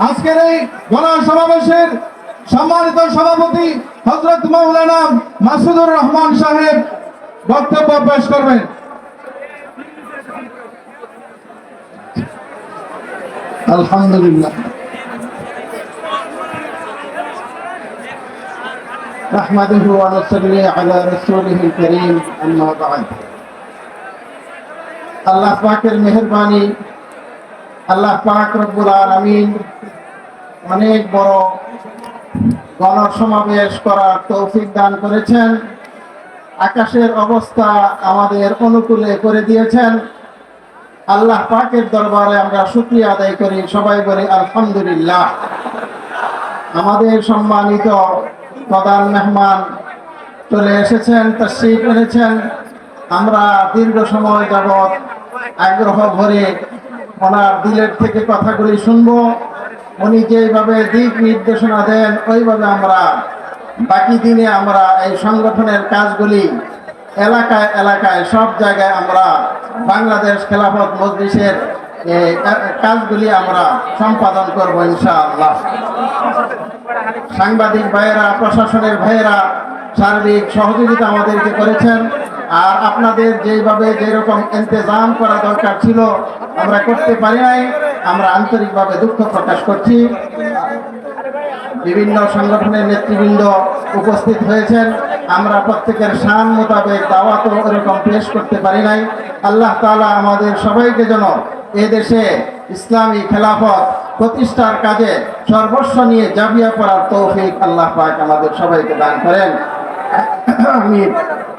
আজকের এই গণ সমাবেশের সম্মানিত সভাপতি হজরত মৌলানা মাসুদুর রহমান সাহেব বক্তব্য পেশ করবেন আলহামদুলিল্লাহ نحمده ونصلي على رسوله الكريم أما بعد আল্লাহ পাকের মেহরবানি আল্লাহ রব্বুল আলামিন অনেক বড় গণসমাবেশ করার তৌফিক দান করেছেন। আকাশের অবস্থা আমাদের অনুকূলে করে দিয়েছেন। আল্লাহ পাকের দরবারে আমরা শুক্রিয়া আদায় করি। সবাই বলি আলহামদুলিল্লাহ। আমাদের সম্মানিত প্রধান মেহমান চলে এসেছেন, তশরিফ এনেছেন। আমরা দীর্ঘ সময় যাবৎ আগ্রহ ভরে ওনার দিলের থেকে কথাগুলি শুনব। উনি যেভাবে দিক নির্দেশনা দেন, ওইভাবে আমরা বাকি দিনে আমরা এই সংগঠনের কাজগুলি এলাকায় এলাকায় সব জায়গায় আমরা বাংলাদেশ খেলাফত মজলিসের কাজগুলি আমরা সম্পাদন করব ইনশাআল্লাহ। সাংবাদিক ভাইয়েরা, প্রশাসনের ভাইয়েরা সার্বিক সহযোগিতা আমাদেরকে করেছেন। আর আপনাদের যেভাবে যেরকম ইন্তজাম করা দরকার ছিল, আমরা করতে পারি নাই। আমরা আন্তরিকভাবে দুঃখ প্রকাশ করছি। বিভিন্ন সংগঠনের নেতৃবৃন্দ উপস্থিত হয়েছেন। আমরা প্রত্যেকের শান মোতাবেক দাওয়াতও এরকম পেশ করতে পারি নাই। আল্লাহ তালা আমাদের সবাইকে যেন এদেশে ইসলামী খেলাফত প্রতিষ্ঠার কাজে সর্বস্ব নিয়ে জাবিয়া পড়ার তৌফিক আল্লাহ পাক আমাদের সবাইকে দান করেন। আমিন।